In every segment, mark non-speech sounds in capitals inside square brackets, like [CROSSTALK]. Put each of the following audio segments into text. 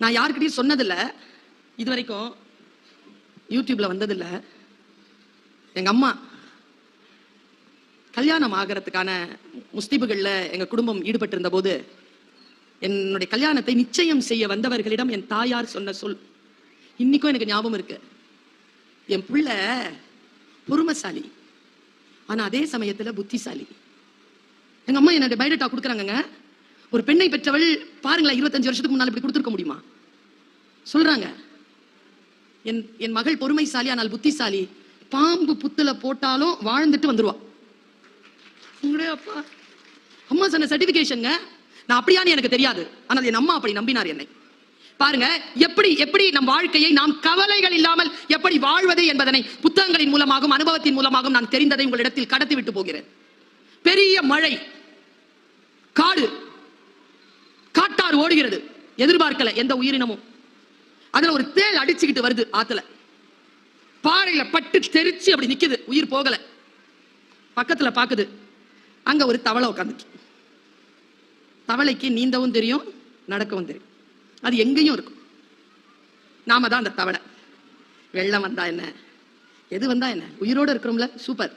நான் யாருக்கிட்டையும் சொன்னதில்லை. இது வரைக்கும் யூடியூப்ல வந்ததில்லை. எங்க அம்மா கல்யாணம் ஆகிறதுக்கான முஸ்தீபுகளில் எங்கள் குடும்பம் ஈடுபட்டு இருந்த போது என்னுடைய கல்யாணத்தை நிச்சயம் செய்ய வந்தவர்களிடம் என் தாயார் சொன்ன சொல் இன்னைக்கும் எனக்கு ஞாபகம் இருக்கு. என் புள்ள பொறுமைசாலி ஆனா அதே சமயத்துல புத்திசாலி. எங்க அம்மா என்னுடைய பயோடேட்டா கொடுக்குறாங்கங்க. ஒரு பெண்ணை பெற்றவள் பாருங்களேன் இருபத்தஞ்சு வருஷத்துக்கு முன்னால் இப்படி கொடுத்துருக்க முடியுமா? சொல்றாங்க. என் என் மகள் பொறுமைசாலி ஆனால் புத்திசாலி. பாம்பு புத்துல போட்டாலும் வாழ்ந்துட்டு வந்துருவா. உங்களே அப்பா. அம்மா சொன்ன சர்டிபிகேஷன்ங்க நான் அப்படியான்னு எனக்கு தெரியாது. ஆனால் என் அம்மா அப்படி நம்பினார் என்னை. பாருங்க எப்படி எப்படி நம் வாழ்க்கையை நாம் கவலைகள் இல்லாமல் எப்படி வாழ்வது என்பதனை புத்தகங்களின் மூலமாகவும் அனுபவத்தின் மூலமாகவும் நான் தெரிந்ததை உங்களிடத்தில் கடத்தி விட்டு போகிறேன். பெரிய மழை காடு காட்டாறு ஓடுகிறது. எதிர்பார்க்கல எந்த உயிரினமும். அதுல ஒரு தேள் அடிச்சுக்கிட்டு வருது ஆத்துல. பாறையில பட்டு தெரிச்சு அப்படி நிக்குது. உயிர் போகல. பக்கத்துல பாக்குது. அங்க ஒரு தவளை உட்காந்துச்சு தவளைக்கு நீந்தவும் தெரியும் நடக்கவும் தெரியும். அது எங்கேயும் இருக்கும். நாம தான் அந்த தவளை. வெள்ளம் வந்தா என்ன? எது வந்தா என்ன? உயிரோட இருக்கிறோம்ல சூப்பர்.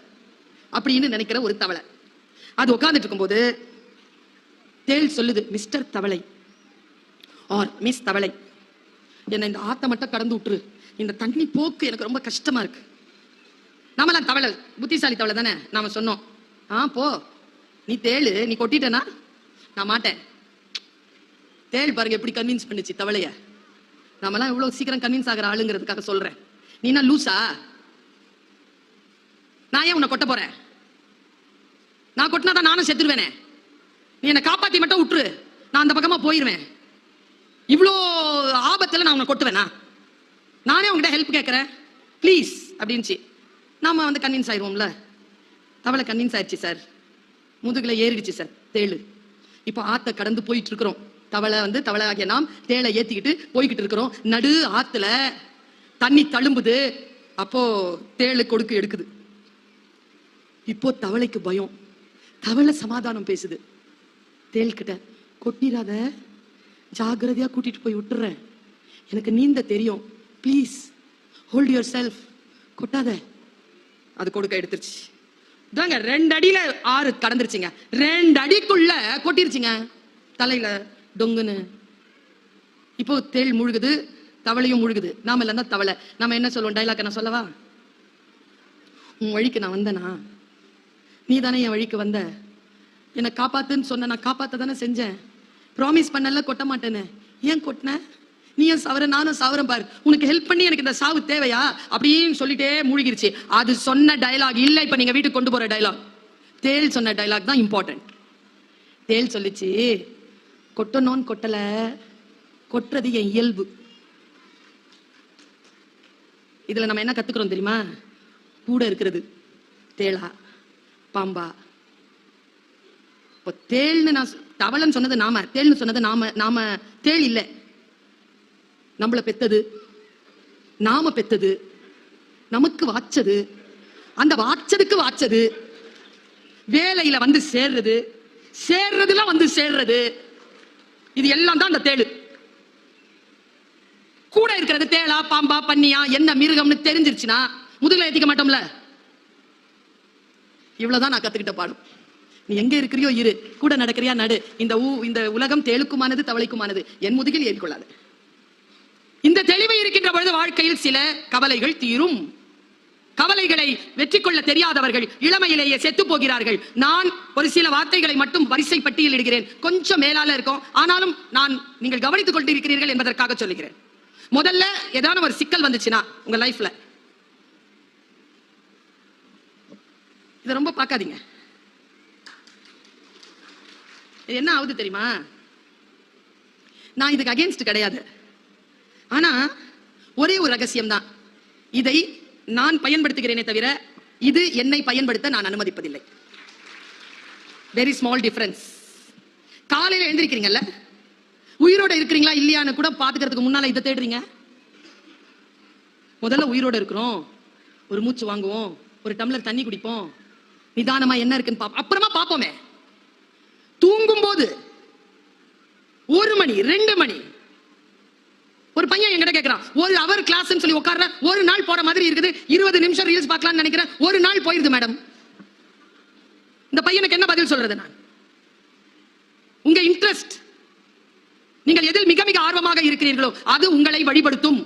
அப்படின்னு நினைக்கிற ஒரு தவளை. அது உட்கார்ந்துட்டு இருக்கும்போது தேள் சொல்லுது மிஸ்டர் தவளை Oh, ஆர் மிஸ் தவளை. என்னை இந்த ஆத்த மட்டும் கடந்து விட்டுரு. இந்த தண்ணி போக்கு எனக்கு ரொம்ப கஷ்டமா இருக்கு. நாமெல்லாம் தவளை புத்திசாலி தவளை தானே நாம சொன்னோம். ஆ போ. நீ தேளு நீ கொட்டிட்டனா? நான் மாட்டேன். தேள் பாருங்க எப்படி கன்வின்ஸ் பண்ணுச்சு தவளைய. நாமெல்லாம் இவ்வளவு சீக்கிரம் கன்வின்ஸ் ஆகிற ஆளுங்கிறதுக்காக சொல்றேன். நீ என்ன லூசா? நான் ஏன் உன்னை கொட்ட போறேன்? நான் கொட்டினா தான் நானும் செத்துருவேனே. நீ என்னை காப்பாத்தி மட்டும் விட்டுரு. நான் அந்த பக்கமா போயிருவேன். இவ்வளோ ஆபத்தில் நான் உன்னை கொட்டுவேனா? நானே உங்ககிட்ட ஹெல்ப் கேட்குறேன் ப்ளீஸ் அப்படின்ச்சு நாம் வந்து கன்வின்ஸ் ஆயிடுவோம்ல தவளை கன்வின்ஸ் ஆயிடுச்சு சார் முதுகில் ஏறிடுச்சு சார் தேழு இப்போ ஆற்ற கடந்து போயிட்டு இருக்கிறோம் தவளை வந்து தவளை ஆகிய நாம் தேளை ஏற்றிக்கிட்டு போய்கிட்டு இருக்கிறோம். நடு ஆற்றுல தண்ணி தழும்புது. அப்போ தேளு கொடுக்கு எடுக்குது. இப்போ தவளைக்கு பயம். தவளை சமாதானம் பேசுது. தேள்கிட்ட கொட்டிராத. ஜாக்கிரதையா கூட்டிட்டு போய் விட்டுறேன். எனக்கு நீந்த தெரியும். ப்ளீஸ் ஹோல்ட் யுவர் செல்ஃப் கொட்டாத. அது கொடுக்க எடுத்துருச்சு. இதாங்க ரெண்டு அடியில ஆறு கடந்துருச்சுங்க. ரெண்டு அடிக்குள்ள கொட்டிருச்சுங்க. தலையில டொங்குன்னு. இப்போ தேள் முழுகுது தவளையும் முழுகுது. நாம இல்லைன்னா தவளை. நாம என்ன சொல்லுவோம்? டைலாக் நான் சொல்லவா? உன் வழிக்கு நான் வந்தனா? நீ தானே என் வழிக்கு வந்த? என்னை காப்பாத்துன்னு சொன்ன நான் காப்பாத்த தானே செஞ்சேன். ப்ராமிஸ் பண்ணல கொட்ட மாட்டேன்னு. ஏன் கொட்டின? நீ ஏன் சவர நானும் சவரம் பாரு. உனக்கு ஹெல்ப் பண்ணி எனக்கு இந்த சாவு தேவையா? அப்படின்னு சொல்லிட்டே மூழ்கிருச்சு. அது சொன்ன டயலாக் இல்லை இப்போ நீங்க வீட்டுக்கு கொண்டு போற டயலாக் தேள் சொன்ன டயலாக் தான் இம்பார்ட்டன்ட் தேள் சொல்லிச்சு கொட்டணும்னு கொட்டல. கொட்டுறது என் இயல்பு. இதுல நம்ம என்ன கத்துக்கிறோம் தெரியுமா? கூட இருக்கிறது. தேளா பாம்பா. இப்போ தேள்னு நான் தவளன்னு சொன்னது நாம தேள்னு சொன்னது நாம நாம தேள் இல்ல. நம்மள பெத்தது. நாம பெத்தது. நமக்கு வாச்சது. அந்த வாச்சதுக்கு வாச்சது. வேலையில வந்து சேர்றது. சேர்றதுல வந்து சேர்றது. இது எல்லாம் தான் அந்த தேடு கூட இருக்கிறது தேளா பாம்பா பண்ணியா என்ன மிருகம்னு தெரிஞ்சிருச்சுன்னா முதுகில் ஏத்திக்க மாட்டோம்ல? இவ்வளவுதான் நான் கத்துக்கிட்ட பாடம். நீ எங்க இருக்கிறியோ இரு. கூட நடக்கிறியா நடு. இந்த ஊ இந்த உலகம் தேளுக்குமானது தவளைக்குமானது. என் முதுகில் ஏறிக்கொள்ளாது. இந்த தெளிவு இருக்கின்ற பொழுது வாழ்க்கையில் சில கவலைகள் தீரும். கவலைகளை வெற்றி கொள்ள தெரியாதவர்கள் இளமையிலேயே செத்து போகிறார்கள். நான் ஒரு சில வார்த்தைகளை மட்டும் வரிசை பட்டியலிடுகிறேன் கொஞ்சம் மேலால இருக்கும். ஆனாலும் நான் நீங்கள் கவனித்துக் கொண்டிருக்கிறீர்கள் என்பதற்காக சொல்லுகிறேன். முதல்ல ஏதாவது ஒரு சிக்கல் வந்துச்சுன்னா உங்க லைஃப்ல இதை ரொம்ப பார்க்காதீங்க. இது என்ன ஆகுது தெரியுமா? நான் இதுக்கு அகேன்ஸ்ட் கிடையாது. ஆனா ஒரே ஒரு ரகசியம் தான் இதை நான் பயன்படுத்துகிறேனே தவிர இது என்னை பயன்படுத்த நான் அனுமதிப்பதில்லை. வெரி ஸ்மால் டிஃபரன்ஸ் காலையில எழுந்திருக்கிறீங்கல்ல? உயிரோட இருக்கிறீங்களா இல்லையான்னு கூட பாத்துக்கிறதுக்கு முன்னால இதை தேடுறீங்க? முதல்ல உயிரோட இருக்கிறோம். ஒரு மூச்சு வாங்குவோம். ஒரு டம்ளர் தண்ணி குடிப்போம். நிதானமா என்ன இருக்குன்னு பாப்போம். அப்புறமா பாப்போமே. தூங்கும் போது ஒரு மணி ரெண்டு மணி. ஒரு பையன் என்கிட்ட கேட்கிறான் ஒரு அவர் கிளாஸ் சொல்லி உட்கார்ற ஒரு நாள் போற மாதிரி இருக்குது. இருபது நிமிஷம் ரீல்ஸ் பார்க்கலாம்னு நினைக்கிறேன். ஒரு நாள் போயிருது மேடம் இந்த பையனுக்கு என்ன பதில் சொல்றது நான்? உங்க இன்ட்ரெஸ்ட் நீங்கள் எதில் மிக மிக ஆர்வமாக இருக்கிறீர்களோ அது உங்களை வழிபடுத்தும்.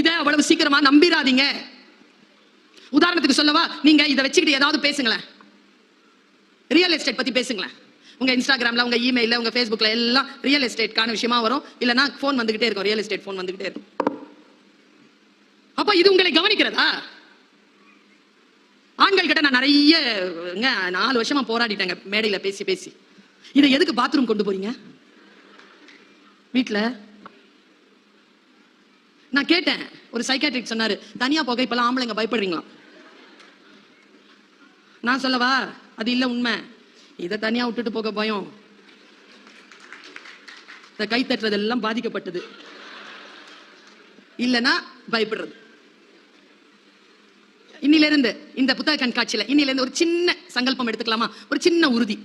இதை அவ்வளவு சீக்கிரமா நம்பிராதீங்க. உதாரணத்துக்கு சொல்லவா நீங்க இதை வச்சுக்கிட்டு ஏதாவது பேசுங்களேன். ரியல் எஸ்டேட் பத்தி பேசுங்களேன். உங்க இன்ஸ்டாகிராம்ல உங்க இமெயில உங்க ஃபேஸ்புக்ல எல்லாம் ரியல் எஸ்டேட்கான விஷயமா வரும். இல்லனா ஃபோன் வந்துகிட்டே இருக்கும். ரியல் எஸ்டேட் ஃபோன் வந்துகிட்டே இருக்கும். அப்ப இது உங்களை கவனிக்கிறதா? ஆண்கள் கிட்ட நான் நிறைய நாலு வருஷமா போராடிட்டேங்க. மேடையில பேசி பேசி. இதை எதுக்கு பாத்ரூம் கொண்டு போறீங்க? வீட்டுல நான் கேட்டேன். ஒரு சைக்காட்ரிக் சொன்னாரு தனியா போக இப்பெல்லாம் ஆம்பளைங்க பயப்படுறீங்களா நான் சொல்லவா? அது இல்ல உண்மை. இதை தனியா விட்டுட்டு போக பயம். இந்த கை தட்டுறது எல்லாம் பாதிக்கப்பட்டது. இல்லனா பயப்படுறது. இன்னில இருந்து இந்த புத்தக கண்காட்சியில இன்னில இருந்து ஒரு சின்ன சங்கல்பம் எடுத்துக்கலாமா? ஒரு சின்ன உறுதி.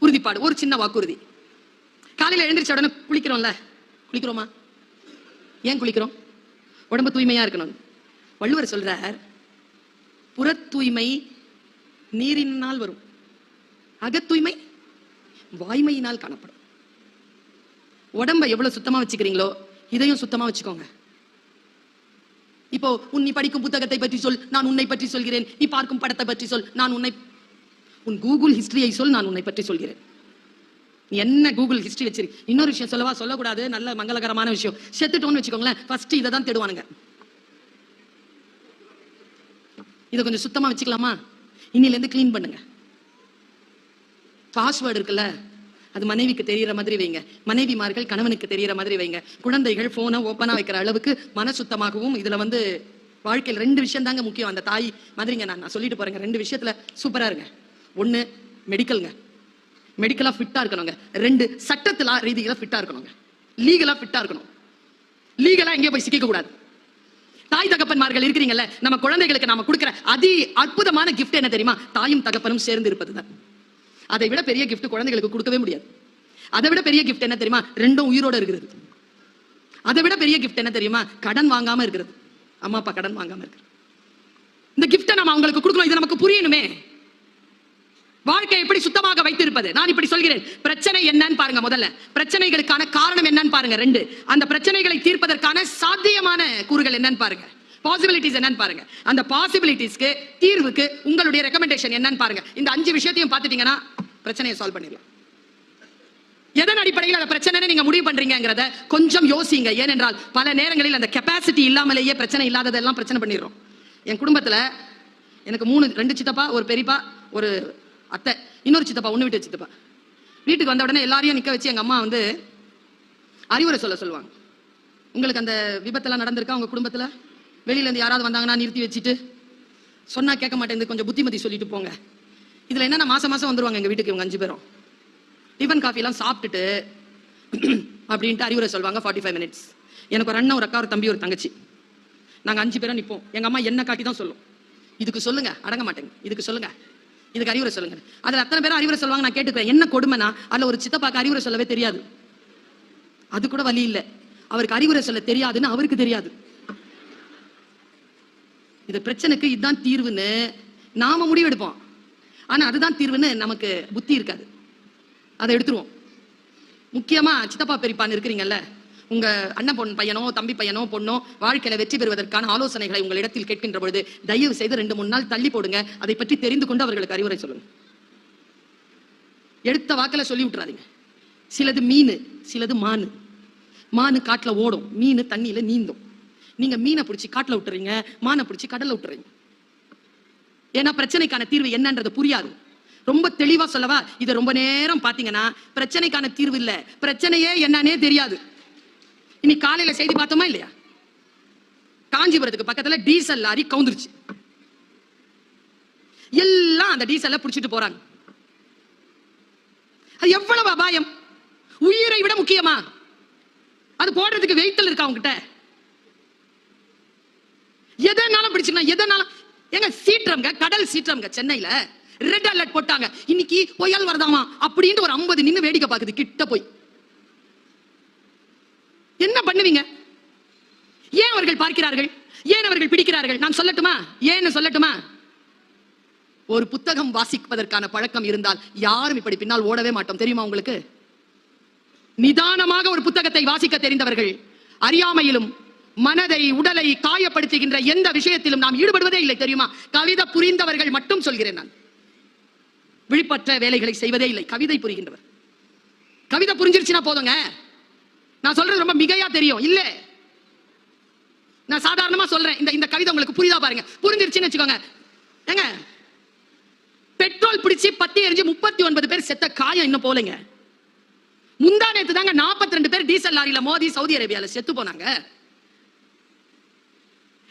உறுதிப்பாடு ஒரு சின்ன வாக்குறுதி. காலையில எழுந்திரிச்ச உடனே குளிக்கிறோம்ல. குளிக்கிறோமா? ஏன் குளிக்கிறோம்? உடம்பு தூய்மையா இருக்கணும். வள்ளுவர் சொல்றார் புற தூய்மை நீரினால் வரும். அகத்தூய்மை வாய்மையினால் காணப்படும். உடம்ப எவ்வளவு சுத்தமா வச்சுக்கிறீங்களோ இதையும் சுத்தமா வச்சுக்கோங்க. இப்போ உன் நீ படிக்கும் புத்தகத்தை பற்றி சொல் நான் உன்னை பற்றி சொல்கிறேன். நீ பார்க்கும் படத்தை பற்றி சொல் நான் உன்னை உன் கூகுள் ஹிஸ்டரியை சொல் நான் உன்னை பற்றி சொல்கிறேன். என்ன கூகுள் ஹிஸ்டரி வச்சிரு? இன்னொரு விஷயம் சொல்லவா? சொல்லக்கூடாது. நல்ல மங்களகரமான விஷயம். செத்துட்டோம்னு வச்சுக்கோங்களேன் ஃபர்ஸ்ட் இதை தான் தேடுவானுங்க. இதை கொஞ்சம் சுத்தமா வச்சுக்கலாமா? இன்னிலேருந்து கிளீன் பண்ணுங்க. பாஸ்வேர்டு இருக்குல்ல அது மனைவிக்கு தெரியற மாதிரி வைங்க. மனைவிமார்கள் கணவனுக்கு தெரியற மாதிரி வைங்க. குழந்தைகள் போனை ஓப்பனா வைக்கிற அளவுக்கு மன சுத்தமாகவும் இதுல வந்து வாழ்க்கையில் ரெண்டு விஷயம் தாங்க முக்கியம். அந்த தாய் மாதிரிங்க நான் நான் சொல்லிட்டு போறேங்க. ரெண்டு விஷயத்துல சூப்பரா இருங்க. ஒண்ணு மெடிக்கல்ங்க மெடிக்கலா ஃபிட்டா இருக்கணுங்க. ரெண்டு சட்டத்துல ரீதியில ஃபிட்டா இருக்கணுங்க. லீகலா ஃபிட்டா இருக்கணும். லீகலா எங்கேயும் போய் சிக்கிக்க கூடாது. தாய் தகப்பன்மார்கள் இருக்கிறீங்கல்ல நம்ம குழந்தைகளுக்கு நாம கொடுக்குற அதி அற்புதமான கிஃப்ட் என்ன தெரியுமா? தாயும் தகப்பனும் சேர்ந்து இருப்பதுதான். அதை விட பெரிய கிஃப்ட் குழந்தைகளுக்கு கொடுக்கவே முடியாது. அதை விட பெரிய கிஃப்ட் என்ன தெரியுமா? ரெண்டும் உயிரோட இருக்கிறது. அதை விட பெரிய கிஃப்ட் என்ன தெரியுமா? கடன் வாங்காம இருக்கிறது. அம்மா அப்பா கடன் வாங்காம இருக்கிறது இந்த கிஃப்டை நம்ம அவங்களுக்கு கொடுக்கணும். இது நமக்கு புரியணுமே. வாழ்க்கை எப்படி சுத்தமாக வைத்திருப்பது. நான் இப்படி சொல்கிறேன். பிரச்சனை என்னன்னு பாருங்க முதல்ல. பிரச்சனைகளுக்கான காரணம் என்னன்னு பாருங்க. ரெண்டு. அந்த பிரச்சனைகளை தீர்ப்பதற்கான சாத்தியமான கூறுகள் என்னன்னு பாருங்க. பாசிபிலிட்டிஸ் என்னன்னு பாருங்க. அந்த பாசிபிலிட்டிஸ்க்கு தீர்வுக்கு உங்களுடைய ரெக்கமெண்டேஷன் என்னன்னு பாருங்க. இந்த அஞ்சு விஷயத்தையும் பார்த்துட்டீங்கன்னா பிரச்சனையை சால்வ் பண்ணிடலாம். எதன் அடிப்படையில் அந்த பிரச்சனை நீங்க முடிவு பண்றீங்கிறத கொஞ்சம் யோசிங்க. ஏனென்றால் பல நேரங்களில் அந்த கெப்பாசிட்டி இல்லாமலேயே பிரச்சனை இல்லாததெல்லாம் பிரச்சனை பண்ணிடுறோம். என் குடும்பத்தில் எனக்கு மூணு ரெண்டு சித்தப்பா ஒரு பெரியப்பா ஒரு அத்தை இன்னொரு சித்தப்பா ஒண்ணு விட்டு சித்தப்பா. வீட்டுக்கு வந்த உடனே எல்லாரையும் நிக்க வச்சு எங்க அம்மா வந்து அறிவுரை சொல்ல சொல்லுவாங்க. உங்களுக்கு அந்த விபத்தெல்லாம் நடந்திருக்கா உங்க குடும்பத்துல? வெளியில இருந்து யாராவது வந்தாங்கன்னா நிறுத்தி வச்சுட்டு சொன்னா கேட்க மாட்டேங்குது கொஞ்சம் புத்திமதி சொல்லிட்டு போங்க. இதுல என்னன்னா மாசம் மாசம் வந்துருவாங்க எங்க வீட்டுக்கு இவங்க அஞ்சு பேரும்? டிஃபன் காஃபி எல்லாம் சாப்பிட்டுட்டு [CLEARS THROAT] அப்படின்ட்டு அறிவுரை சொல்லுவாங்க ஃபார்ட்டி ஃபைவ் மினிட்ஸ் எனக்கு ஒரு அண்ணன் ஒரு அக்கா ஒரு தம்பி ஒரு தங்கச்சி. நாங்க அஞ்சு பேரும் நிப்போம். எங்க அம்மா என்ன காட்டி தான் சொல்லும். இதுக்கு சொல்லுங்க அடங்க மாட்டேங்க. இதுக்கு சொல்லுங்க. இதுக்கு அறிவுரை சொல்லுங்க. அதுல அத்தனை பேரும் அறிவுரை சொல்லுவாங்க நான் கேட்டுக்கிறேன். என்ன கொடுமைனா அதுல ஒரு சித்தப்பாக்கு அறிவுரை சொல்லவே தெரியாது. அது கூட வழி இல்ல. அவருக்கு அறிவுரை சொல்ல தெரியாதுன்னு அவருக்கு தெரியாது. இது பிரச்சனைக்கு இதுதான் தீர்வுன்னு நாம முடிவெடுப்போம். ஆனா அதுதான் தீர்வுன்னு நமக்கு புத்தி இருக்காது. அதை எடுத்துருவோம். முக்கியமா சித்தப்பா பெரியப்பான்னு இருக்கிறீங்கல்ல உங்க அண்ணன் பொண்ணு பையனோ தம்பி பையனோ பொண்ணோ வாழ்க்கையில வெற்றி பெறுவதற்கான ஆலோசனைகளை உங்களிடத்தில் கேட்கின்ற பொழுது தயவு செய்து ரெண்டு மூணு நாள் தள்ளி போடுங்க. அதை பற்றி தெரிந்து கொண்டு அவர்களுக்கு அறிவுரை சொல்லுங்க. எடுத்த வாக்கில் சொல்லி விட்டுறாதீங்க. சிலது மீன் சிலது மானு. மானு காட்டுல ஓடும். மீன் தண்ணியில நீந்தும். நீங்க மீனை பிடிச்சி காட்டுல விட்டுறீங்க மானை பிடிச்சி கடல்ல விட்டுறீங்க. ஏன்னா பிரச்சனைக்கான தீர்வு என்னன்றது புரியாது. ரொம்ப தெளிவா சொல்லவா? இதை ரொம்ப நேரம் பாத்தீங்கன்னா பிரச்சனைக்கான தீர்வு இல்ல. பிரச்சனையே என்னன்னே தெரியாது. இன்னைக்கு காலையில செய்தி பார்த்தோமா இல்லையா? காஞ்சிபுரத்துக்கு பக்கத்துல டீசல் லாரி கவுந்துருச்சு. எல்லாம் அந்த டீசல்ல புடிச்சிட்டு போறாங்க. அது எவ்வளவு அபாயம்? உயிரை விட முக்கியமா? அது போடுறதுக்கு வெயிட்டல் இருக்கா உங்ககிட்ட எதனாலும் பிடிச்சிக்கலாம் எதனாலும் எங்க சீற்றம்ங்க கடல் சீற்றம்ங்க சென்னையில. ரெட் அலர்ட் போட்டாங்க. இன்னைக்கு புயல் வரதாமா? அப்படின்ட்டு ஒரு ஐம்பது நின்று வேடிக்கை பாக்குது கிட்ட போய். என்ன பண்ணுவீங்க? ஏன் அவர்கள் பார்க்கிறார்கள்? ஏன் அவர்கள் பிடிக்கிறார்கள்? நான் சொல்லட்டுமா? ஏன்னு சொல்லட்டுமா? ஒரு புத்தகம் வாசிப்பதற்கான பழக்கம் இருந்தால் யாரும் இப்படி பின்னால் ஓடவே மாட்டோம். தெரியுமா உங்களுக்கு? நிதானமாக ஒரு புத்தகத்தை வாசிக்க தெரிந்தவர்கள் அறியாமையிலும் மனதை உடலை காயப்படுத்துகின்ற எந்த விஷயத்திலும் நாம் ஈடுபடுவதே இல்லை. தெரியுமா? கவிதை புரிந்தவர்கள் மட்டும் சொல்கிறேன் நான். விழிப்பற்ற வேலைகளை செய்வதே இல்லை. கவிதை புரிகின்றவர். கவிதை புரிஞ்சிருச்சுன்னா போதுங்க. நான் சொல்றது ரொம்ப மிகையா தெரியும். இல்ல. நான் சாதாரணமா சொல்றேன். இந்த இந்த கவிதை உங்களுக்கு புரியுதா பாருங்க. புரிஞ்சிருச்சுன்னு வச்சுக்கோங்க. ஏங்க பெட்ரோல் பிடிச்சி பத்தி எரிஞ்சு முப்பத்தி ஒன்பது பேர் செத்த காயம் இன்னும் போலங்க முந்தா நேத்து தாங்க நாற்பத்தி ரெண்டு பேர் டீசல் லாரியில மோதி சவுதி அரேபியால செத்து போனாங்க.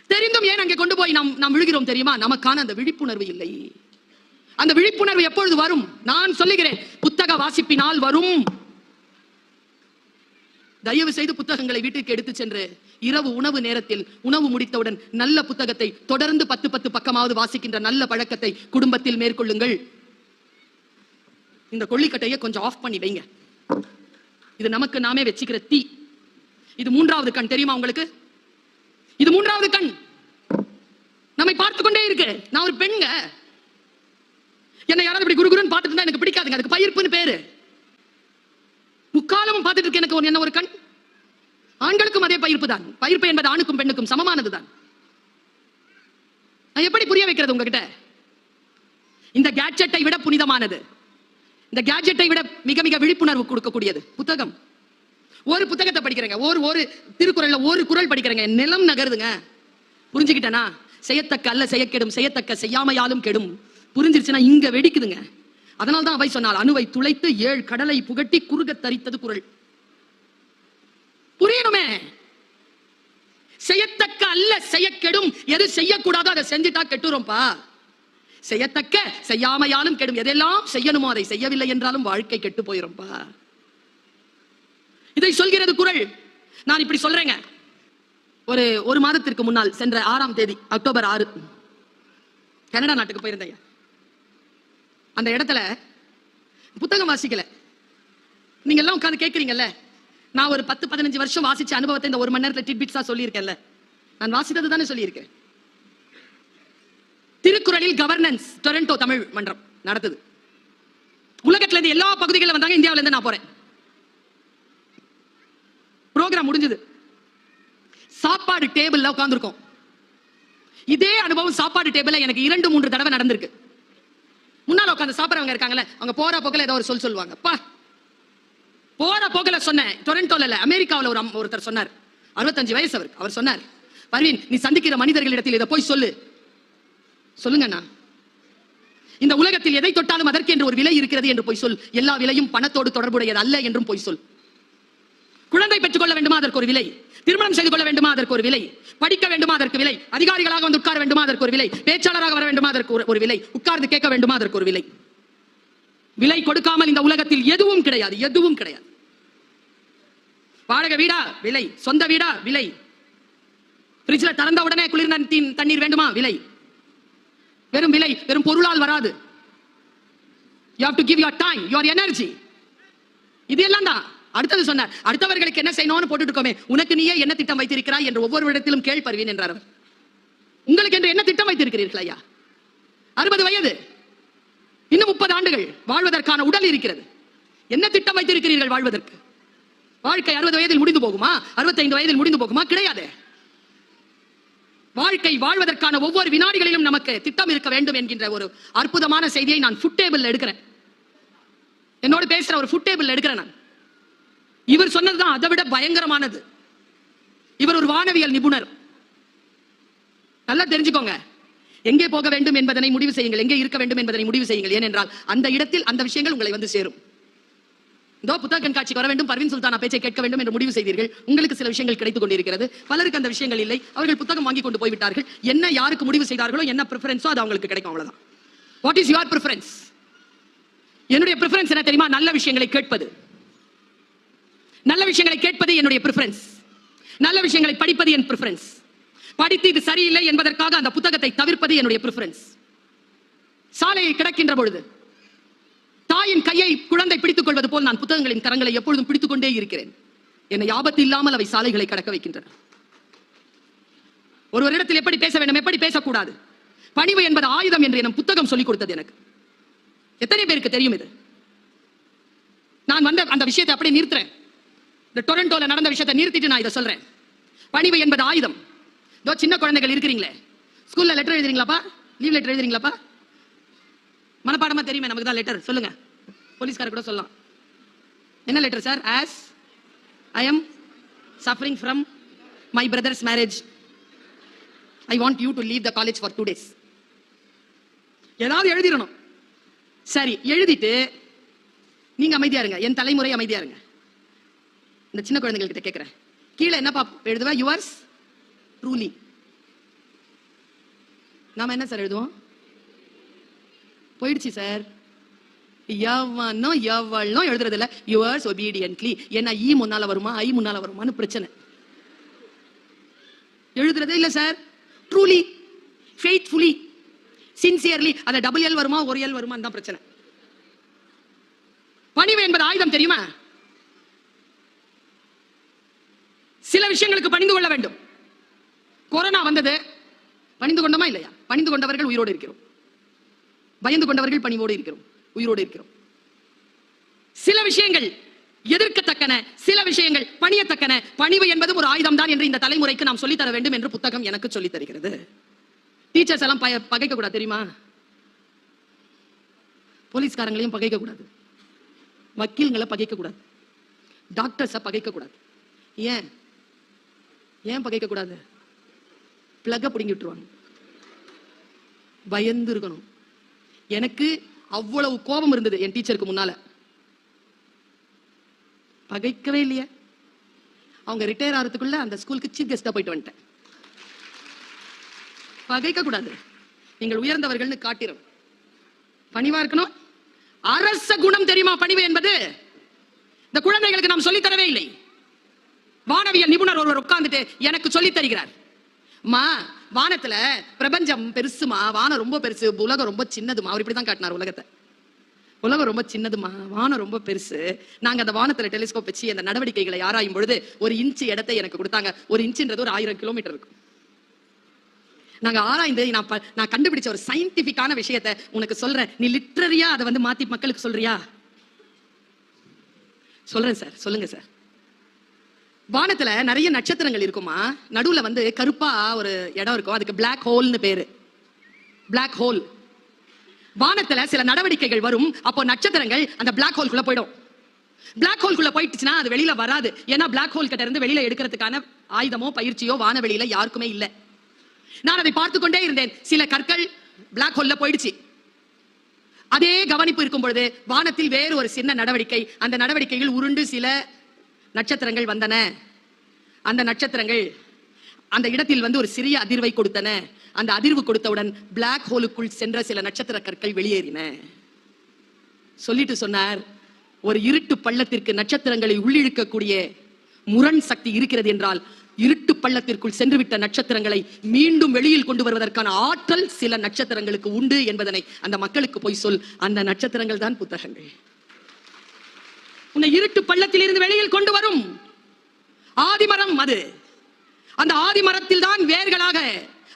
தெரிந்தும் ஏன் அங்கே கொண்டு போய் நாம் நாம் விழுகிறோம் தெரியுமா? நமக்கான அந்த விழிப்புணர்வு இல்லை. அந்த விழிப்புணர்வு எப்பொழுது வரும்? நான் சொல்லுகிறேன். புத்தக வாசிப்பினால் வரும். தயவு செய்து புத்தகங்களை வீட்டுக்கு எடுத்து சென்று இரவு உணவு நேரத்தில் உணவு முடித்தவுடன் நல்ல புத்தகத்தை தொடர்ந்து பத்து பத்து பக்கமாவது வாசிக்கின்ற நல்ல பழக்கத்தை குடும்பத்தில் மேற்கொள்ளுங்கள். இந்த கொள்ளிக்கட்டையை கொஞ்சம் ஆஃப் பண்ணி வைங்க. இது நமக்கு நாமே வச்சுக்கிற தீ. இது மூன்றாவது கண் தெரியுமா உங்களுக்கு? இது மூன்றாவது கண். நம்மை பார்த்து கொண்டே இருக்கு. நான் ஒரு பெண்ங்க என்ன யாராவது இப்படி குருகுருன்னு பார்த்துட்டு இருந்தா எனக்கு பிடிக்காதுங்க. அதுக்கு பயிர்ப்புன்னு பேரு. முக்காலமும் பார்த்துட்டு இருக்க எனக்கு ஒரு என்ன ஒரு கண். ஆண்களுக்கும் அதே பயிர்ப்பு தான். பயிர்ப்பு என்பது ஆணுக்கும் பெண்ணுக்கும் சமமானதுதான் நான் எப்படி புரிய வைக்கிறது உங்ககிட்ட? இந்த கேட்ஜெட்டை விட புனிதமானது. இந்த கேட்ஜெட்டை விட மிக மிக விழிப்புணர்வு கொடுக்கக்கூடியது. புத்தகம். ஒரு புத்தகத்தை படிக்கிறேங்க. ஒரு ஒரு திருக்குறள்ல ஒரு குறள் படிக்கிறேங்க. நிலம் நகருதுங்க. புரிஞ்சுக்கிட்டேனா? செய்யத்தக்க அல்ல செய்ய கெடும் செய்யத்தக்க செய்யாமையாலும் கெடும். புரிஞ்சிருச்சுன்னா இங்க வெடிக்குதுங்க. அதனால தான் அவை சொன்னால் அணுவை துளைத்து ஏழு கடலை புகட்டி குறுக தரித்தது குரல். புரியணுமே? செய்யத்தக்க அல்ல செய்ய கெடும். எது செய்யக்கூடாதோ அதை செஞ்சுட்டா கெட்டுரும்பா. செய்யத்தக்க செய்யாமையாலும் கெடும். எதெல்லாம் செய்யணுமோ அதை செய்யவில்லை என்றாலும் வாழ்க்கை கெட்டு போயிரும்பா. இதை சொல்கிறது குறள் நான் இப்படி சொல்றேங்க. ஒரு ஒரு மாதத்திற்கு முன்னால் சென்ற ஆறாம் தேதி அக்டோபர் ஆறு. கனடா நாட்டுக்கு போயிருந்தேன். அந்த இடத்துல புத்தகம் வாசிக்கல. நீங்க எல்லாம் உட்காந்து கேட்குறீங்கல்ல நான் ஒரு பத்து பதினஞ்சு வருஷம் வாசிச்ச அனுபவத்தை இந்த ஒரு மணி நேரத்தில் டிட்பிட்ஸா சொல்லியிருக்கேன்ல. நான் வாசித்தது தானே சொல்லியிருக்கேன். திருக்குறளில் கவர்னன்ஸ் டொரண்டோ தமிழ் மன்றம் நடத்துது உலகத்துல இருந்து எல்லா பகுதிகளில் வந்தாங்க இந்தியாவில இருந்து நான் போறேன். ப்ரோக்ராம் முடிஞ்சது. சாப்பாடு டேபிள்ல உட்காந்துருக்கோம் இதே அனுபவம் சாப்பாடு டேபிள்ல எனக்கு இரண்டு மூன்று தடவை நடந்திருக்கு. முன்னால உட்காந்து சாப்பிட்றவங்க இருக்காங்கல்ல அவங்க போற போக்கில் ஏதோ ஒரு சொல் சொல்லுவாங்க. பா. போற போக்கில் சொன்னேன். டொரண்டோல இல்ல அமெரிக்காவில் ஒரு அம்- ஒருத்தர் சொன்னார். அறுபத்தஞ்சு வயசு அவருக்கு. அவர் சொன்னார் பர்வீன் நீ சந்திக்கிற மனிதர்களிடத்தில் இதை போய் சொல்லு. சொல்லுங்கண்ணா இந்த உலகத்தில் எதை தொட்டாலும் அதற்கு என்று ஒரு விலை இருக்கிறது என்று போய் சொல். எல்லா விலையும் பணத்தோடு தொடர்புடையது அல்ல என்றும் போய் சொல். குழந்தை பெற்றுக் கொள்ள வேண்டுமா? அதற்கு ஒரு விலை. திருமணம் செய்து கொள்ள வேண்டுமா? அதற்கு ஒரு விலை. படிக்க வேண்டுமா? அதற்கு விலை. அதிகாரிகளாக வந்து உட்கார வேண்டுமா? அதற்கு ஒரு விலை. பேச்சாளராக வர வேண்டுமா? அதற்கு ஒரு- விலை. உட்கார்ந்து கேட்க வேண்டுமா? அதற்கு ஒரு விலை. விலை கொடுக்காமல் இந்த உலகத்தில் எதுவும் கிடையாது. எதுவும் கிடையாது. வாடகை வீடா? விலை. சொந்த வீடா? விலை. பிரிட்ஜில் திறந்த உடனே குளிர் தண்ணீர் வேண்டுமா? விலை. வெறும் விலை. வெறும் பொருளால் வராது. You have to give your time your energy இது எல்லாம் தான் அடுத்தது சொன்னார் அடுத்தவர்களுக்கு என்ன செய்யணும்னு போட்டுட்டு இருக்கோமே உனக்கு நீயே என்ன திட்டம் வைத்திருக்கிறாய் என்று ஒவ்வொரு இடத்திலும் கேள் என்றார் அவர். உங்களுக்கு என்று என்ன திட்டம் வைத்திருக்கிறீர்கள் ஐயா? அறுபது வயது. இன்னும் முப்பது ஆண்டுகள் வாழ்வதற்கான உடல் இருக்கிறது. என்ன திட்டம் வைத்திருக்கிறீர்கள் வாழ்வதற்கு? வாழ்க்கை அறுபது வயதில் முடிந்து போகுமா? அறுபத்தைந்து வயதில் முடிந்து போகுமா? கிடையாது. வாழ்க்கை வாழ்வதற்கான ஒவ்வொரு வினாடிகளிலும் நமக்கு திட்டம் இருக்க வேண்டும் என்கின்ற ஒரு அற்புதமான செய்தியை நான் ஃபுட் டேபிள் எடுக்கிறேன். என்னோட பேசுற ஒரு ஃபுட் டேபிள் எடுக்கிறேன் நான். இவர் சொன்னதுதான் அதை விட பயங்கரமானது. இவர் ஒரு வானவியல் நிபுணர். நல்லா தெரிஞ்சுக்கோங்க. எங்கே போக வேண்டும் என்பதனை முடிவு செய்யுங்கள். எங்கே இருக்க வேண்டும் என்பதனை முடிவு செய்யுங்கள். ஏனென்றால் அந்த இடத்தில் அந்த விஷயங்கள் உங்களை வந்து சேரும். இதோ புத்தக கண்காட்சிக்கு வர வேண்டும். பர்வின் சுல்தானா பேச்சை கேட்க வேண்டும் என்று முடிவு செய்தீர்கள். உங்களுக்கு சில விஷயங்கள் கிடைத்துக் கொண்டிருக்கிறது. பலருக்கு அந்த விஷயங்கள் இல்லை. அவர்கள் புத்தகம் வாங்கி கொண்டு போய்விட்டார்கள். என்ன யாருக்கு முடிவு செய்தார்களோ என்ன ப்ரிஃபரன்ஸோ அது அவங்களுக்கு கிடைக்கும். அவ்வளவுதான். வாட் இஸ் யுவர் ப்ரிஃபரன்ஸ் என்னுடைய ப்ரிஃபரன்ஸ் என்ன தெரியுமா? நல்ல விஷயங்களை கேட்பது. நல்ல விஷயங்களை கேட்பது என்னுடைய ப்ரிஃபரன்ஸ் நல்ல விஷயங்களை படிப்பது என் ப்ரிஃபரன்ஸ் படித்து இது சரியில்லை என்பதற்காக அந்த புத்தகத்தை தவிர்ப்பது என்னுடைய ப்ரிஃபரன்ஸ் சாலையை கிடக்கின்ற பொழுது தாயின் கையை குழந்தை பிடித்துக் கொள்வது போல் நான் புத்தகங்களின் கரங்களை எப்பொழுதும் பிடித்துக் கொண்டே இருக்கிறேன். என்னை ஆபத்து இல்லாமல் அவை சாலைகளை கடக்க வைக்கின்றன. ஒருவரிடத்தில் எப்படி பேச வேண்டும் எப்படி பேசக்கூடாது? பணிவு என்பது ஆயுதம் என்று என் புத்தகம் சொல்லிக் கொடுத்தது எனக்கு. எத்தனை பேருக்கு தெரியும் இது? நான் வந்த அந்த விஷயத்தை அப்படியே நிறுத்துறேன். இந்த டொரண்டோல நடந்த விஷயத்தை நிறுத்திட்டு நான் இதை சொல்றேன். பணிவு என்பது ஆயுதம். இதோ சின்ன குழந்தைகள் இருக்கிறீங்களே. ஸ்கூல்ல லெட்டர் எழுதுறீங்களாப்பா? லீவ் லெட்டர் எழுதுறீங்களாப்பா? மனப்பாடமா தெரியுமே நமக்கு தான் லெட்டர் சொல்லுங்க. போலீஸ்கார கூட சொல்லலாம். என்ன letter sir as I am suffering from my brother's marriage I want you to leave the college for two days ஏதாவது எழுதிடணும். சரி எழுதிட்டு நீங்க அமைதியா இருங்க. என் தலைமுறை அமைதியா இருங்க. இந்த சின்ன குழந்தைகள் கிட்ட கேட்கிறேன் கீழே என்னப்பா எழுதுவேன் யுவர்ஸ் ட்ரூலி நாம என்ன சார் எழுதுவோம்? போயிடுச்சு சார். எவனோ எவ்வளோ எழுதுறது இல்லை யுவர்ஸ் ஒபீடியன்ட்லி ஏன்னா ஈ முன்னால வருமா ஐ முன்னால வருமான்னு பிரச்சனை. எழுதுறதே இல்ல சார். ட்ரூலி ஃபெய்த்ஃபுல்லி சின்சியர்லி அதை டபுள் எல் வருமா ஒரு எல் வருமான்னு தான் பிரச்சனை. பணிவு என்பது ஆயுதம் தெரியுமா? சில விஷயங்களுக்கு பணிந்து கொள்ள வேண்டும். கொரோனா வந்தது. பணிந்து கொண்டோமா இல்லையா? பணிந்து கொண்டவர்கள் உயிரோடு இருக்கிறோம். பயந்து கொண்டவர்கள் பணிவோடு இருக்கிறோம். உயிரோடு இருக்கிறோம். சில விஷயங்கள் எதிர்க்கத்தக்கன சில விஷயங்கள் பணியத்தக்கன. பணிவு என்பதும் ஒரு ஆயுதம் தான் என்று இந்த தலைமுறைக்கு நாம் சொல்லித் தர வேண்டும் என்று புத்தகம் எனக்கு சொல்லி தருகிறது. டீச்சர்ஸ் எல்லாம் பய- பகைக்க கூடாது தெரியுமா? போலீஸ்காரங்களையும் பகைக்க கூடாது வக்கீல்களை பகைக்க கூடாது டாக்டர்ஸை பகைக்க கூடாது ஏன்? ஏன் பகைக்க கூடாது பிளக பிடுங்கி விட்டுருவாங்க. பயந்து இருக்கணும். எனக்கு அவ்வளவு கோபம் இருந்தது என் டீச்சருக்கு முன்னால. பகைக்கவே இல்லையே. அவங்க ரிட்டையர் ஆகிறதுக்குள்ள அந்த ஸ்கூலுக்கு சீஃப் கெஸ்டா போயிட்டு வந்துட்டேன். பகைக்க கூடாது. நீங்கள் உயர்ந்தவர்கள்னு காட்டிடும் பணிவா இருக்கணும். அரச குணம் தெரியுமா பணிவு என்பது? இந்த குழந்தைகளுக்கு நாம் சொல்லித் தரவே இல்லை. வானவியல் நிபுணர் ஒருவர் உட்கார்ந்துட்டு எனக்கு சொல்லித் தருகிறார். மா வானத்துல பிரபஞ்சம் பெருசுமா? வானம் ரொம்ப பெருசு உலகம் ரொம்ப சின்னதுமா? அவர் இப்படிதான் காட்டினார் உலகத்தை. உலகம் ரொம்ப சின்னதுமா? வானம் ரொம்ப பெருசு. நாங்க அந்த வானத்துல டெலிஸ்கோப் வச்சு அந்த நடவடிக்கைகளை ஆராயும் பொழுது ஒரு இன்ச்சு இடத்தை எனக்கு கொடுத்தாங்க. ஒரு இன்ச்சுன்றது ஒரு ஆயிரம் கிலோமீட்டர் இருக்கும். நாங்க ஆராய்ந்து நான் ப- நான் கண்டுபிடிச்ச ஒரு சயின்டிபிக்கான விஷயத்தை உனக்கு சொல்றேன். நீ லிட்ரரியா அதை வந்து மாத்தி மக்களுக்கு சொல்றியா? சொல்றேன் சார். சொல்லுங்க சார். வானத்துல நிறைய நட்சத்திரங்கள் இருக்குமா? நடுவுல வந்து கருப்பா ஒரு இடம் இருக்கும். அதுக்கு பிளாக் ஹோல்னு பேரு. பிளாக் ஹோல் வானத்துல சில நடவடிக்கைகள் வரும். அப்போ நட்சத்திரங்கள் அந்த Black ஹோல்குள்ள போயிடும். Black ஹோல்குள்ள போயிட்டுச்சுன்னா அது வெளியில வராது. ஏன்னா பிளாக் ஹோல் கிட்ட இருந்து வெளியில எடுக்கிறதுக்கான ஆயுதமோ பயிற்சியோ வானவெளியில யாருக்குமே இல்லை. நான் அதை பார்த்து கொண்டே இருந்தேன். சில கற்கள் பிளாக் ஹோல்ல போயிடுச்சு. அதே கவனிப்பு இருக்கும் பொழுது வானத்தில் வேறு ஒரு சின்ன நடவடிக்கை. அந்த நடவடிக்கையில் உருண்டு சில நட்சத்திரங்கள் வந்தன. அந்த நட்சத்திரங்கள் அந்த இடத்தில் வந்து ஒரு சிறிய அதிர்வை கொடுத்தன. அந்த அதிர்வு கொடுத்தவுடன் பிளாக் ஹோலுக்குள் சென்ற சில நட்சத்திர கற்கள் வெளியேறின. சொல்லிட்டு சொன்னார் ஒரு இருட்டு பள்ளத்திற்கு நட்சத்திரங்களை உள்ளிழுக்கக்கூடிய முரண் சக்தி இருக்கிறது என்றால் இருட்டு பள்ளத்திற்குள் சென்றுவிட்ட நட்சத்திரங்களை மீண்டும் வெளியில் கொண்டு வருவதற்கான ஆற்றல் சில நட்சத்திரங்களுக்கு உண்டு என்பதனை அந்த மக்களுக்கு போய் சொல். அந்த நட்சத்திரங்கள் தான் புத்தகங்கள். உன்னை இருட்டு பள்ளத்தில் இருந்து வெளியில் கொண்டு வரும். ஆதிமரம் அது. அந்த ஆதிமரத்தில் தான் வேர்களாக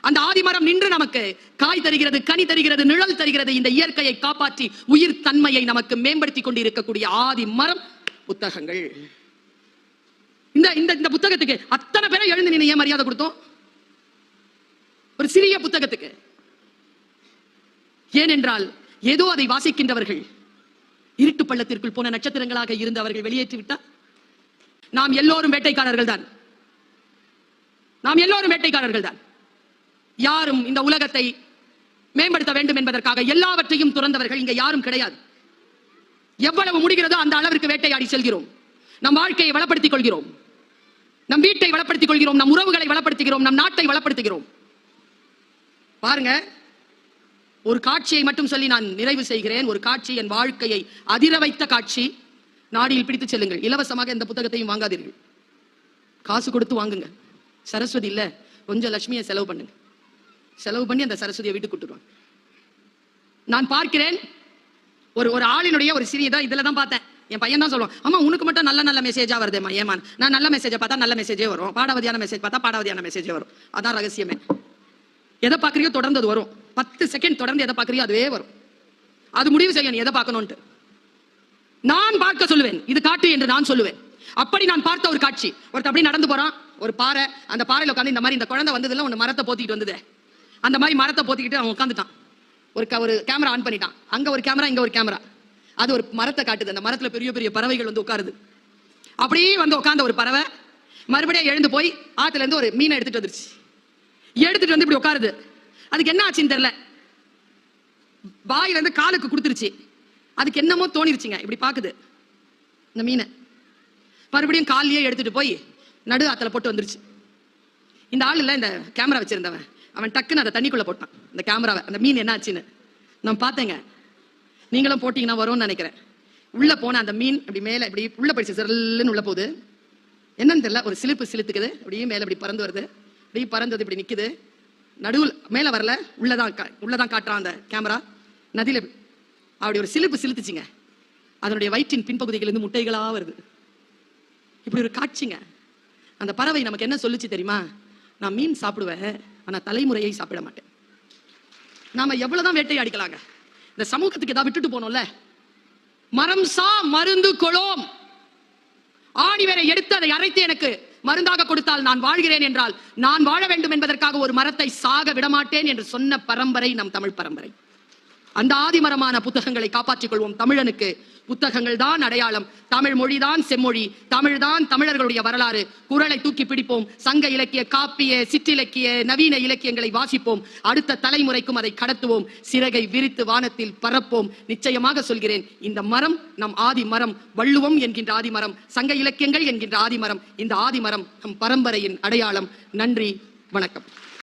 அந்த ஆதிமரம் நின்று நமக்கு காய் தருகிறது கனி தருகிறது நிழல் தருகிறது. இந்த இயற்கையை காப்பாற்றி உயிர் தன்மையை நமக்கு மேம்படுத்தி கொண்டு இருக்கக்கூடிய ஆதி மரம் புத்தகங்கள். இந்த இந்த இந்த புத்தகத்துக்கு அத்தனை பேரை எழுந்து நீ ஏன் மரியாதை கொடுத்தோம்? ஒரு சிறிய புத்தகத்துக்கு. ஏனென்றால் ஏதோ அதை வாசிக்கின்றவர்கள் இருட்டு பள்ளத்திற்குள் போன நட்சத்திரங்களாக இருந்து அவர்கள் வெளியேற்றி விட்டார். நாம் எல்லோரும் வேட்டைக்காரர்கள் தான் நாம் எல்லோரும் வேட்டைக்காரர்கள் தான் யாரும் இந்த உலகத்தை மேம்படுத்த வேண்டும் என்பதற்காக எல்லாவற்றையும் துறந்தவர்கள் இங்க யாரும் கிடையாது. எவ்வளவு முடிகிறதோ அந்த அளவிற்கு வேட்டையாடி செல்கிறோம். நம் வாழ்க்கையை வளப்படுத்திக் கொள்கிறோம். நம் வீட்டை வளப்படுத்திக் கொள்கிறோம். நம் உறவுகளை வளப்படுத்துகிறோம். நம் நாட்டை வளப்படுத்துகிறோம். பாருங்க ஒரு காட்சியை மட்டும் சொல்லி நான் நிறைவு செய்கிறேன். ஒரு காட்சி என் வாழ்க்கையை அதிர வைத்த காட்சி. நாடியில் பிடித்து செல்லுங்கள். இலவசமாக இந்த புத்தகத்தையும் வாங்காதீர்கள். காசு கொடுத்து வாங்குங்க. சரஸ்வதி இல்ல. கொஞ்சம் லட்சுமியை செலவு பண்ணுங்க. செலவு பண்ணி அந்த சரஸ்வதியை வீட்டுக்கு கூட்டுருவாங்க நான் பார்க்கிறேன். ஒரு ஒரு ஆளினுடைய ஒரு சிறியதா இதுல தான் பார்த்தேன். என் பையன் தான் சொல்லுவான் அம்மா உனக்கு மட்டும் நல்ல நல்ல மெசேஜா வருதேம்மா ஏமா நான் நல்ல மெசேஜை பார்த்தா நல்ல மெசேஜே வரும். பாடவதியான மெசேஜ் பார்த்தா பாடவதியான மெசேஜே வரும். அதான் ரகசியமே. எதை பார்க்கறியோ தொடர்ந்து அது வரும். பத்து செகண்ட் தொடர்ந்து எதை பார்க்குறியோ அதுவே வரும். அது முடிவு செய்ய நீ எதை பார்க்கணும்ட்டு நான் பார்க்க சொல்லுவேன். இது காட்டு என்று நான் சொல்லுவேன். அப்படி நான் பார்த்த ஒரு காட்சி. ஒருத்தர் அப்படி நடந்து போறான். ஒரு பாறை. அந்த பாறையில் உட்காந்து இந்த மாதிரி இந்த குழந்தை வந்ததுல ஒன்று மரத்தை போத்திக்கிட்டு வந்தது. அந்த மாதிரி மரத்தை போத்திக்கிட்டு அவன் உட்காந்துட்டான் ஒரு க- ஒரு கேமரா ஆன் பண்ணிட்டான். அங்க ஒரு கேமரா இங்க ஒரு கேமரா அது ஒரு மரத்தை காட்டுது. அந்த மரத்துல பெரிய பெரிய பறவைகள் வந்து உட்காருது. அப்படியே வந்து உட்காந்த ஒரு பறவை மறுபடியும் எழுந்து போய் ஆத்துல இருந்து ஒரு மீனை எடுத்துட்டு வந்துருச்சு. எடுத்துட்டு வந்து இப்படி உட்காருது. அதுக்கு என்ன ஆச்சுன்னு தெரியல. வாயில இருந்து காலுக்கு கொடுத்துருச்சு. அதுக்கு என்னமோ தோணிருச்சுங்க. இப்படி பாக்குது. இந்த மீனை. மறுபடியும் காலையே எடுத்துட்டு போய் நடு ஆத்துல போட்டு வந்துருச்சு. இந்த ஆள் இல்ல இந்த கேமரா வச்சிருந்தவன். அவன் டக்குன்னு அதை தண்ணிக்குள்ள போட்டான். இந்த கேமராவை. அந்த மீன் என்ன ஆச்சுன்னு. நான் பார்த்தேங்க. நீங்களும் போட்டீங்கன்னா வரும்னு நினைக்கிறேன். உள்ள போன அந்த மீன் இப்படி மேல இப்படி உள்ள படிச்சு சிறல்லுன்னு உள்ள போகுது. என்னன்னு தெரியல. ஒரு சிலிப்பு சிலுத்துக்குது அப்படியே மேல இப்படி பறந்து வருது. அப்படியே பறந்தது இப்படி நிக்குது. நடுவில் மேல வரல உள்ளதான் கா- உள்ளதான் காட்டுறான் அந்த கேமரா நதியில அப்படி ஒரு சிலிப்பு சிலுத்துச்சிங்க. அதனுடைய வயிற்றின் பின்பகுதிகளிலிருந்து முட்டைகளா வருது. இப்படி ஒரு காட்சிங்க. அந்த பறவை நமக்கு என்ன சொல்லுச்சு தெரியுமா? நான் மீன் சாப்பிடுவேன் ஆனா தலைமுறையை சாப்பிட மாட்டேன். நாம எவ்வளவுதான் வேட்டையாடிக்கலாங்க இந்த சமூகத்துக்கு ஏதாவது விட்டுட்டு போனோம்ல. மரம் சா மருந்து கொளோம். வேற எடுத்து அதை அரைத்து எனக்கு மருந்தாக கொடுத்தால் நான் வாழ்கிறேன் என்றால் நான் வாழ வேண்டும் என்பதற்காக ஒரு மரத்தை சாக விடமாட்டேன் என்று சொன்ன பரம்பரை நம் தமிழ் பரம்பரை. அந்த ஆதிமரமான புத்தகங்களை காப்பாற்றிக் கொள்வோம் தமிழனுக்கு. புத்தகங்கள் தான் அடையாளம். தமிழ் மொழிதான் செம்மொழி. தமிழ்தான் தமிழர்களுடைய வரலாறு. குரலை தூக்கி பிடிப்போம். சங்க இலக்கிய காப்பிய சிற்றிலக்கிய நவீன இலக்கியங்களை வாசிப்போம். அடுத்த தலைமுறைக்கும் அதை கடத்துவோம். சிறகை விரித்து வானத்தில் பறப்போம் நிச்சயமாக சொல்கிறேன் இந்த மரம் நம் ஆதி மரம் வள்ளுவம் என்கின்ற ஆதிமரம். சங்க இலக்கியங்கள் என்கின்ற ஆதிமரம். இந்த ஆதிமரம் நம் பரம்பரையின் அடையாளம். நன்றி. வணக்கம்.